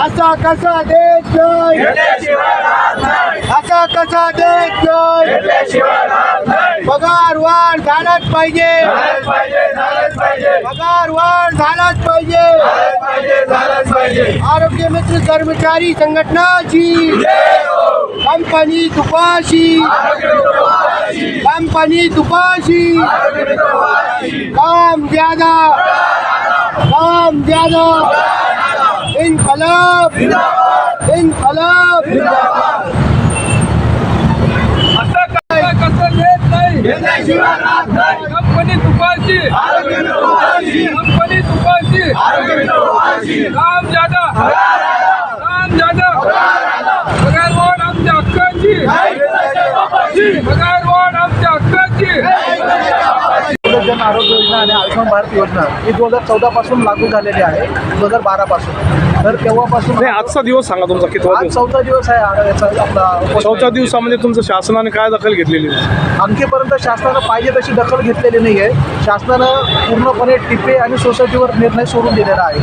असा कसा देश जय। असा कसा देश जय। पगार वाढ झालाच पाहिजे। पगार वाढ झालाच पाहिजे। आरोग्य मित्र कर्मचारी संघटनाची। कंपनी तुपाशी। कंपनी तुपाशी। काम ज्यादा काम ज्यादा इनकलाब इनकलाब असं कसं कसं येत नाही कंपनी तुपाची कंपनी तुपाची काम जादा काम जादा पगार वाढ आमच्या हक्काची पगार वाढ आमच्या हक्काची जन आरोग्य योजना आणि आयुष्यमान भारत योजना ही दोन हजार चौदा पासून लागू झालेली आहे दोन हजार बारा पासून तर तेव्हापासून नाही आजचा दिवस सांगा तुमचा कितवा आज दिवस? चौथा दिवस आहे याचा आपला चौथ्या दिवसामध्ये तुमचं शासनाने काय दखल घेतलेली आणखीपर्यंत शासनानं पाहिजे तशी दखल घेतलेली नाही आहे शासनानं पूर्णपणे टिपे आणि सोसायटीवर निर्णय सोडून दिलेला आहे.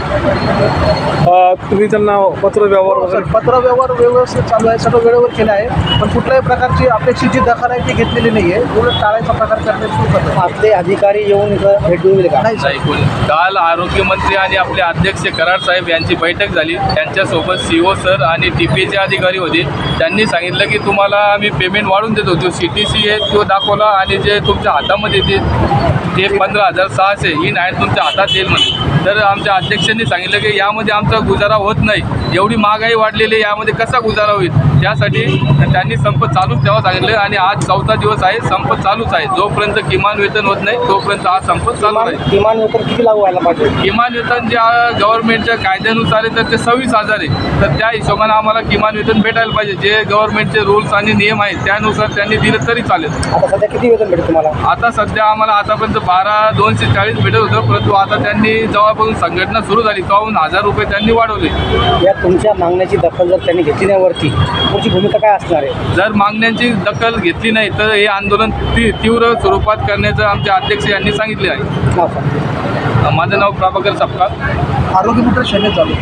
अं, तुम्ही त्यांना पत्र व्यवहार सर, वगैरे पत्र व्यवहार व्यवस्थित चालू आहे सगळं वेळेवर केलं आहे पण कुठल्याही प्रकारची अपेक्षित जी दखल आहे ती घेतलेली नाही आहे उलट टाळायचा प्रकार करण्यात सुरू करतो. आपले अधिकारी येऊन इथं भेट देऊन गेले का नाही सर. नाही कोणी काल आरोग्यमंत्री आणि आपले अध्यक्ष कराड साहेब यांची बैठक झाली. त्यांच्यासोबत सी ओ सर आणि टी पी चे अधिकारी होते. त्यांनी सांगितलं की तुम्हाला आम्ही पेमेंट वाढून देतो जो सी टी सी आहे तो दाखवला आणि जे तुमच्या हातामध्ये ते ते पंधरा हजार सहाशे ही नाही तुमच्या हातात येईल म्हणे. तर आमच्या अध्यक्षांनी सांगितलं की यामध्ये आमचा गुजारा होत नाही. एवढी महागाई वाढलेली आहे, यामध्ये कसा गुजारा होईल? त्यासाठी त्यांनी संप चालूच ठेवा सांगितलं आणि आज चौथा दिवस आहे संप चालूच आहे. जोपर्यंत किमान वेतन होत नाही तोपर्यंत हा संप चालू आहे किमान वेतन किती लागू व्हायला पाहिजे? किमान वेतन जे गव्हर्नमेंटच्या कायद्यानुसार आहे तर ते सव्वीस हजार आहे. तर त्या हिशोबाने आम्हाला किमान वेतन भेटायला पाहिजे. जे गव्हर्नमेंटचे रूल्स आणि नियम आहेत त्यानुसार त्यांनी दिलं तरी चालेल. आता सध्या किती वेतन भेटेल तुम्हाला? आता सध्या आम्हाला आतापर्यंत बारा दोनशे चाळीस भेटत होतं. परंतु आता त्यांनी जेव्हापासून संघटना सुरू झाली तेव्हापासून हजार रुपये त्यांनी वाढवले. या तुमच्या मागण्याची दखल जर त्यांनी घेतली नाही वरती पुढची भूमिका काय असणार आहे? जर मागण्यांची दखल घेतली नाही तर हे आंदोलन ती तीव्र स्वरूपात करण्याचं आमचे अध्यक्ष यांनी सांगितले आहे. सांगा. माझं नाव प्रभाकर सपकाळ. आरोग्य मित्र शल्य चालू